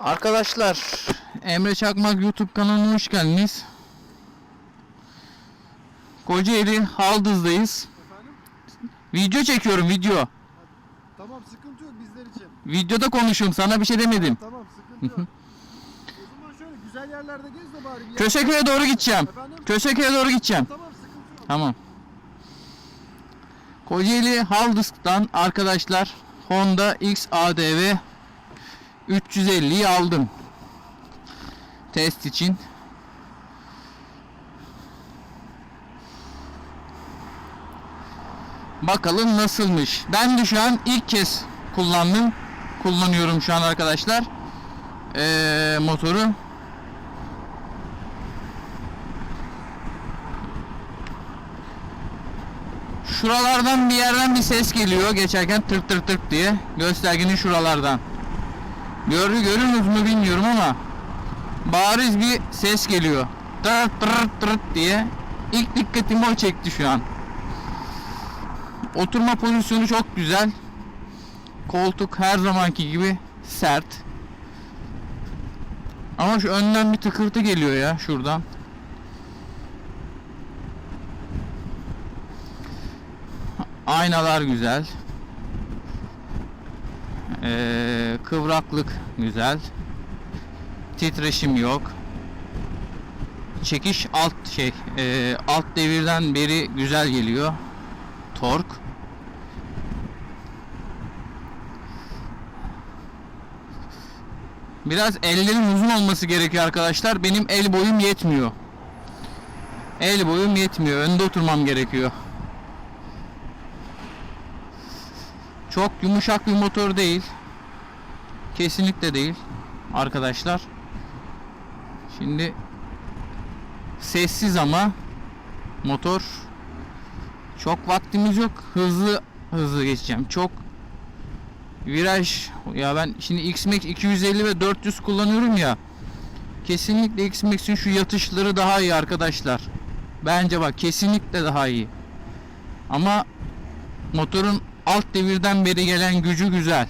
Arkadaşlar Emre Çakmak YouTube kanalına hoş geldiniz. Kocaeli Haldız'dayız. Efendim? Video çekiyorum video. Tamam sıkıntı yok bizler için. Videoda konuşuyorum sana bir şey demedim. Tamam sıkıntı yok. o zaman şöyle güzel yerlerde gez de bari bir Köseköy'e doğru gideceğim. Efendim? Köseköy'e doğru gideceğim. Tamam sıkıntı yok. Tamam. Kocaeli Haldız'dan arkadaşlar Honda XADV 350'yi aldım. Test için. Bakalım nasılmış. Ben de şu an ilk kez kullandım. Kullanıyorum şu an arkadaşlar. Ee, motoru. Şuralardan bir yerden bir ses geliyor geçerken tırt tırt tırt diye. Göstergenin şuralardan. Görü görüyorsunuz mu bilmiyorum ama bariz bir ses geliyor. Tırt tırt tırt diye. İlk dikkatimi o çekti şu an. Oturma pozisyonu çok güzel. Koltuk her zamanki gibi sert. Ama şu önden bir tıkırtı geliyor ya şuradan. Aynalar güzel. Ee, kıvraklık güzel. Titreşim yok. Çekiş alt şey e, alt devirden beri güzel geliyor. Tork. Biraz ellerin uzun olması gerekiyor arkadaşlar. Benim el boyum yetmiyor. El boyum yetmiyor. Önde oturmam gerekiyor. Çok yumuşak bir motor değil. Kesinlikle değil arkadaşlar. Şimdi sessiz ama motor çok vaktimiz yok. Hızlı hızlı geçeceğim. Çok viraj ya ben şimdi X-Max 250 ve 400 kullanıyorum ya. Kesinlikle X-Max'in şu yatışları daha iyi arkadaşlar. Bence bak kesinlikle daha iyi. Ama motorun alt devirden beri gelen gücü güzel.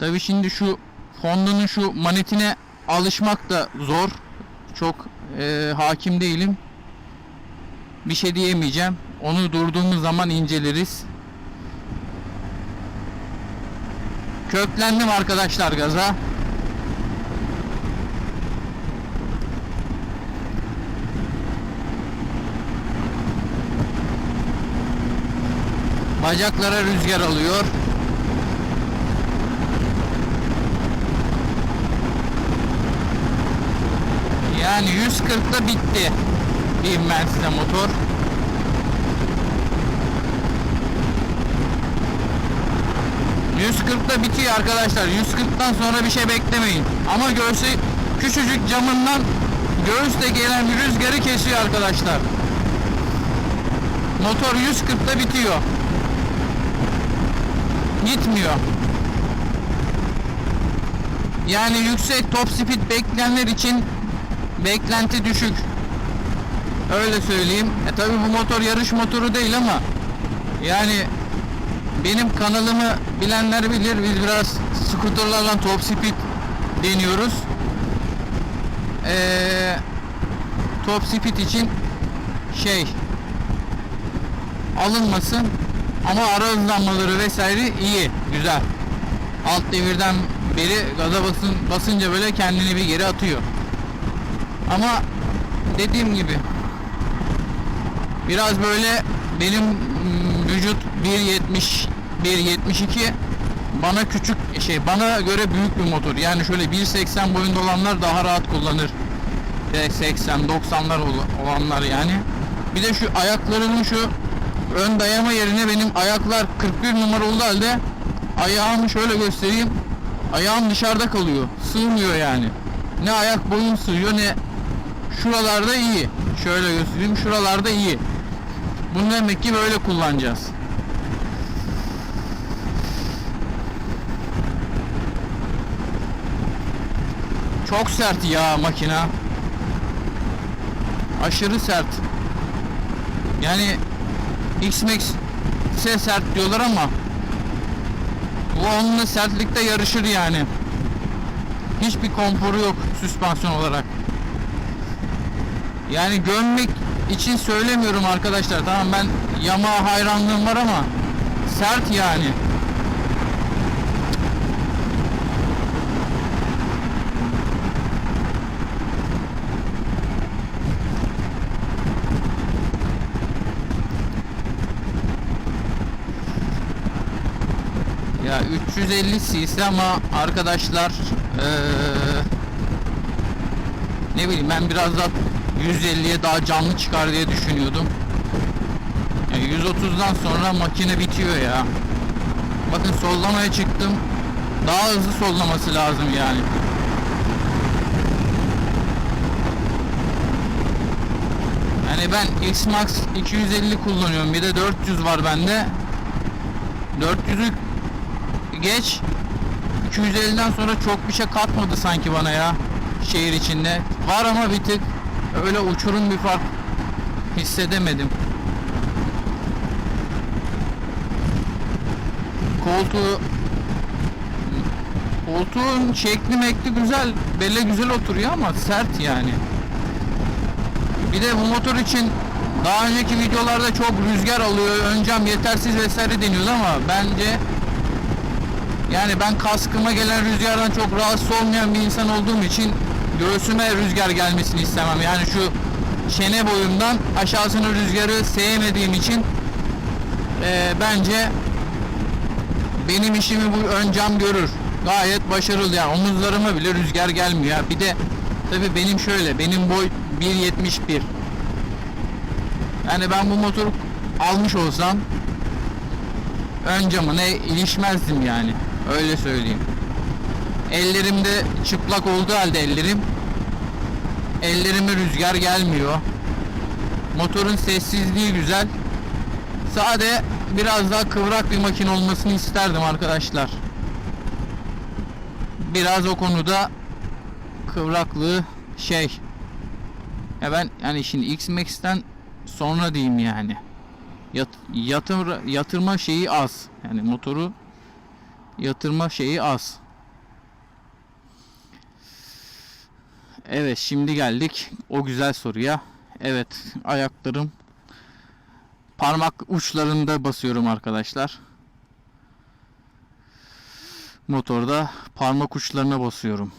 Tabi şimdi şu Honda'nın şu manetine alışmak da zor. Çok e, hakim değilim. Bir şey diyemeyeceğim. Onu durduğumuz zaman inceleriz. Köklendim arkadaşlar gaza. Bacaklara rüzgar alıyor. Yani 140'da bitti. Diyeyim ben size motor. ...140'da bitiyor arkadaşlar. 140'tan sonra bir şey beklemeyin. Ama göğsü küçücük camından... ...göğüste gelen rüzgarı kesiyor arkadaşlar. Motor 140'da bitiyor. Gitmiyor. Yani yüksek top speed bekleyenler için beklenti düşük. Öyle söyleyeyim. E tabi bu motor yarış motoru değil ama yani benim kanalımı bilenler bilir. Biz biraz skuterlarla top speed deniyoruz. Ee, top speed için şey alınmasın ama ara hızlanmaları vesaire iyi güzel. Alt devirden beri gaza basın, basınca böyle kendini bir geri atıyor. Ama dediğim gibi biraz böyle benim mm, vücut 1.70 1.72 bana küçük şey bana göre büyük bir motor. Yani şöyle 1.80 boyunda olanlar daha rahat kullanır. 80 90'lar olanlar yani. Bir de şu ayaklarının şu ön dayama yerine benim ayaklar 41 numara olduğu halde ayağımı şöyle göstereyim. Ayağım dışarıda kalıyor. Sığmıyor yani. Ne ayak boyum sığıyor ne şuralarda iyi. Şöyle göstereyim şuralarda iyi. Bunu demek ki böyle kullanacağız. Çok sert ya makina. Aşırı sert. Yani X-Max sert diyorlar ama Bu onunla sertlikte yarışır yani. Hiçbir konforu yok süspansiyon olarak. Yani gömmek için söylemiyorum arkadaşlar. Tamam ben Yamaha hayranlığım var ama sert yani. Ya 350 cc ama arkadaşlar eee, ne bileyim ben biraz da 150'ye daha canlı çıkar diye düşünüyordum. Ya 130'dan sonra makine bitiyor ya. Bakın sollamaya çıktım. Daha hızlı sollaması lazım yani. Yani ben X-Max 250 kullanıyorum. Bir de 400 var bende. 400'ü geç 250'den sonra çok bir şey katmadı sanki bana ya şehir içinde. Var ama bir tık öyle uçurum bir fark hissedemedim. Koltuğu koltuğun şekli mekli güzel, belle güzel oturuyor ama sert yani. Bir de bu motor için daha önceki videolarda çok rüzgar alıyor, ön cam yetersiz vesaire deniyordu ama bence yani ben kaskıma gelen rüzgardan çok rahatsız olmayan bir insan olduğum için göğsüme rüzgar gelmesini istemem. Yani şu çene boyumdan aşağısına rüzgarı sevmediğim için eee, bence benim işimi bu ön cam görür. Gayet başarılı yani omuzlarıma bile rüzgar gelmiyor. Ya Bir de tabi benim şöyle benim boy 1.71 yani ben bu motoru almış olsam ön camına ilişmezdim yani. Öyle söyleyeyim. Ellerimde çıplak olduğu halde ellerim ellerime rüzgar gelmiyor. Motorun sessizliği güzel. Sade biraz daha kıvrak bir makine olmasını isterdim arkadaşlar. Biraz o konuda kıvraklığı şey. Ya ben yani şimdi X-Max'ten sonra diyeyim yani. Yat, yatır, yatırma şeyi az. Yani motoru yatırma şeyi az. Evet şimdi geldik o güzel soruya. Evet ayaklarım parmak uçlarında basıyorum arkadaşlar. Motorda parmak uçlarına basıyorum.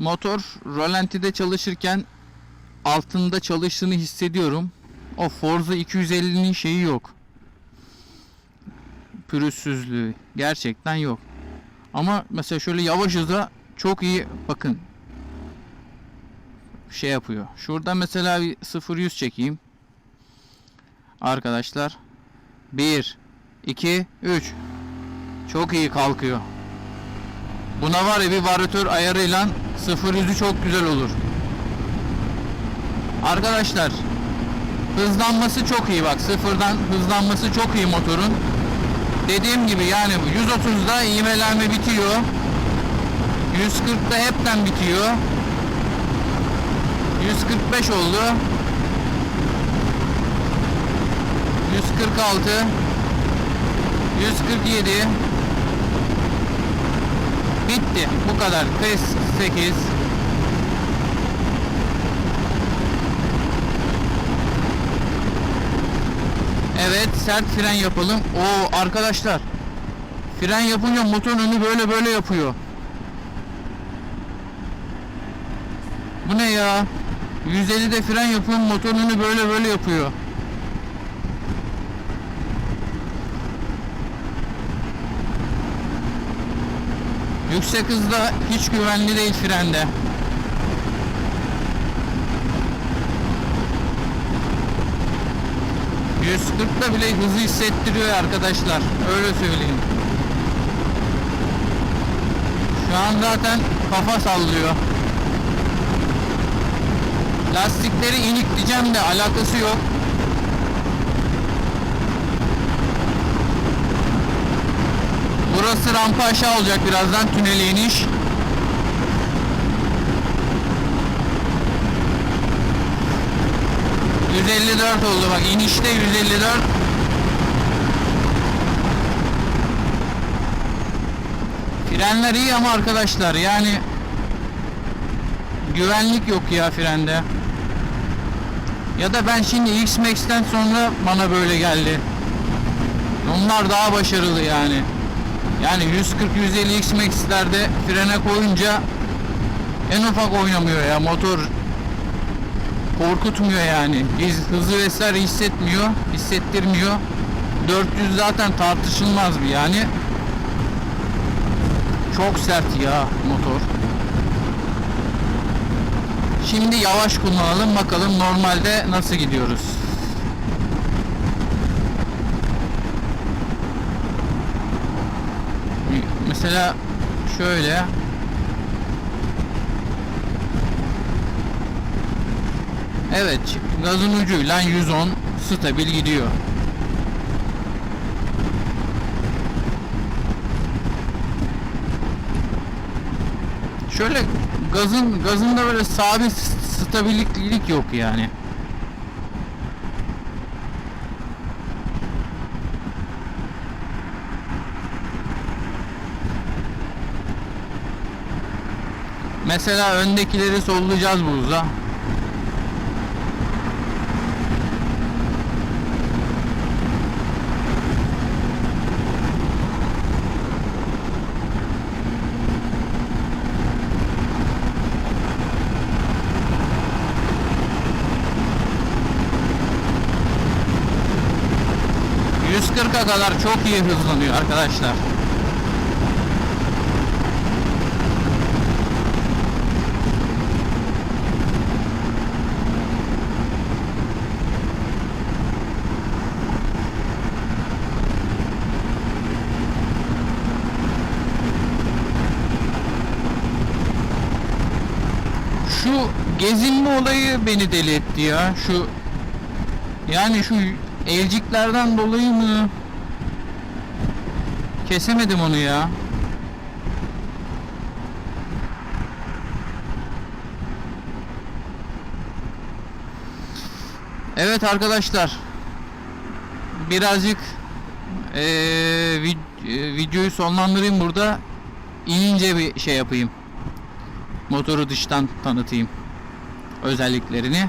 Motor rolantide çalışırken altında çalıştığını hissediyorum. O Forza 250'nin şeyi yok. Pürüzsüzlüğü gerçekten yok. Ama mesela şöyle yavaş hızda çok iyi bakın. Şey yapıyor. Şurada mesela bir 0-100 çekeyim. Arkadaşlar. 1 2 3 Çok iyi kalkıyor. Buna var ya bir varatör ayarıyla 0-100'ü çok güzel olur. Arkadaşlar hızlanması çok iyi bak sıfırdan hızlanması çok iyi motorun. Dediğim gibi yani bu 130'da ivmelenme bitiyor. 140'da hepten bitiyor. 145 oldu. 146 147 Bitti. Bu kadar. 48 Evet sert fren yapalım. O arkadaşlar fren yapınca motorun önü böyle böyle yapıyor. Bu ne ya? 150'de fren yapıyorum motorun önü böyle böyle yapıyor. Yüksek hızda hiç güvenli değil frende. ...140'da bile hızı hissettiriyor arkadaşlar. Öyle söyleyeyim. Şu an zaten kafa sallıyor. Lastikleri inik diyeceğim de alakası yok. Burası rampa aşağı olacak birazdan tünele iniş. ...154 oldu bak inişte 154 Frenler iyi ama arkadaşlar yani güvenlik yok ya frende. Ya da ben şimdi X-Max'ten sonra bana böyle geldi. Onlar daha başarılı yani. Yani 140-150 X-Max'lerde frene koyunca en ufak oynamıyor ya motor korkutmuyor yani. Biz hızı vesaire hissetmiyor, hissettirmiyor. 400 zaten tartışılmaz bir yani. Çok sert ya motor. Şimdi yavaş kullanalım bakalım normalde nasıl gidiyoruz. Mesela şöyle Evet gazın ucuyla 110 stabil gidiyor. Şöyle gazın gazında böyle sabit stabillik yok yani. Mesela öndekileri sollayacağız bu hıza. ...140'a kadar çok iyi hızlanıyor arkadaşlar. Şu gezinme olayı beni deli etti ya. Şu yani şu elciklerden dolayı mı? Kesemedim onu ya. Evet arkadaşlar. Birazcık eee, vid- eee, videoyu sonlandırayım burada. İnince bir şey yapayım motoru dıştan tanıtayım özelliklerini.